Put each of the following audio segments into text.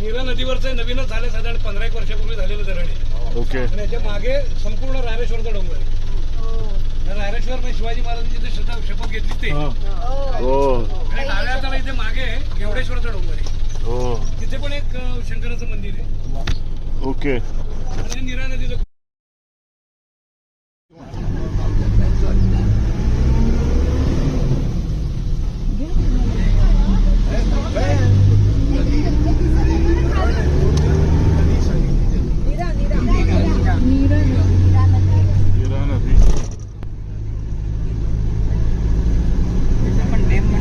नीरा नदीवरचं नवीनच झालं साधारण पंधरा एक वर्षापूर्वी झालेलं धरण आहे. ओके. आणि याच्या मागे संपूर्ण रायरेश्वरचा डोंगर आहे. त्या रायरेश्वर म्हणजे शिवाजी महाराजांची जिथे शपथ शपथ घेतली ते हो. आणि डाव्या हाताला इथे मागे गेवडेश्वरचा डोंगर आहे. हो. तिथे पण एक शंकराचं मंदिर आहे. ओके. आणि नीरा नदीचं हिरा नदी आता इथं किती सात आठ किलोमीटर आहे. आता इथून अं, ती सात- बारा दहा बारा किलोमीटर आहे. इथे खालीच जायचं आहे. पण ते अजून दहा किलोमीटर. दहा आहे. आणि मग तिथनं परत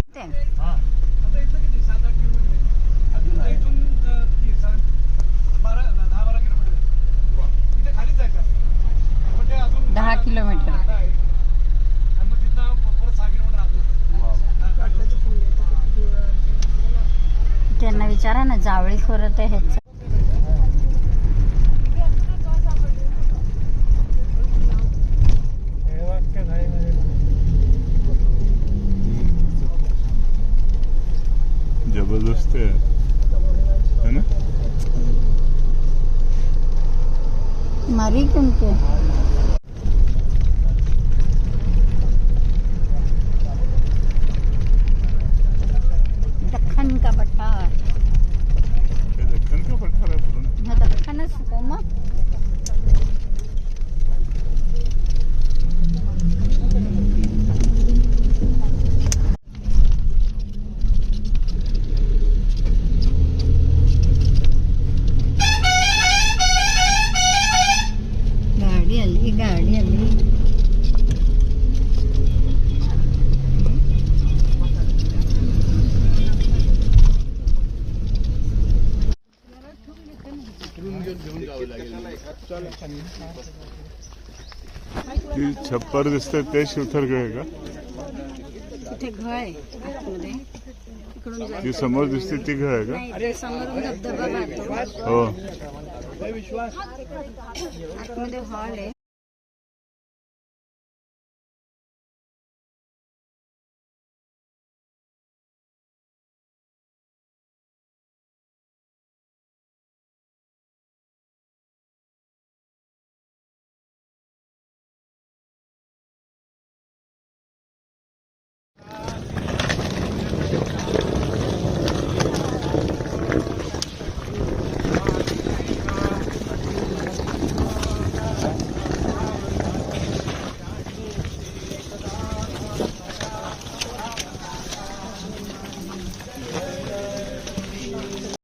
सहा किलोमीटर आतमध्ये. त्यांना विचारा ना जावळी खोरत आहे. ह्याचं üniversite. Hani? Marie Günkü. ती छप्पर दिसते ते शिवथर आहे का तिथे घर आहे आतमध्ये ती समोर दिसते ती है आहे का नाही समोरून धबधबा राहतो हो। आतमध्ये हॉल आहे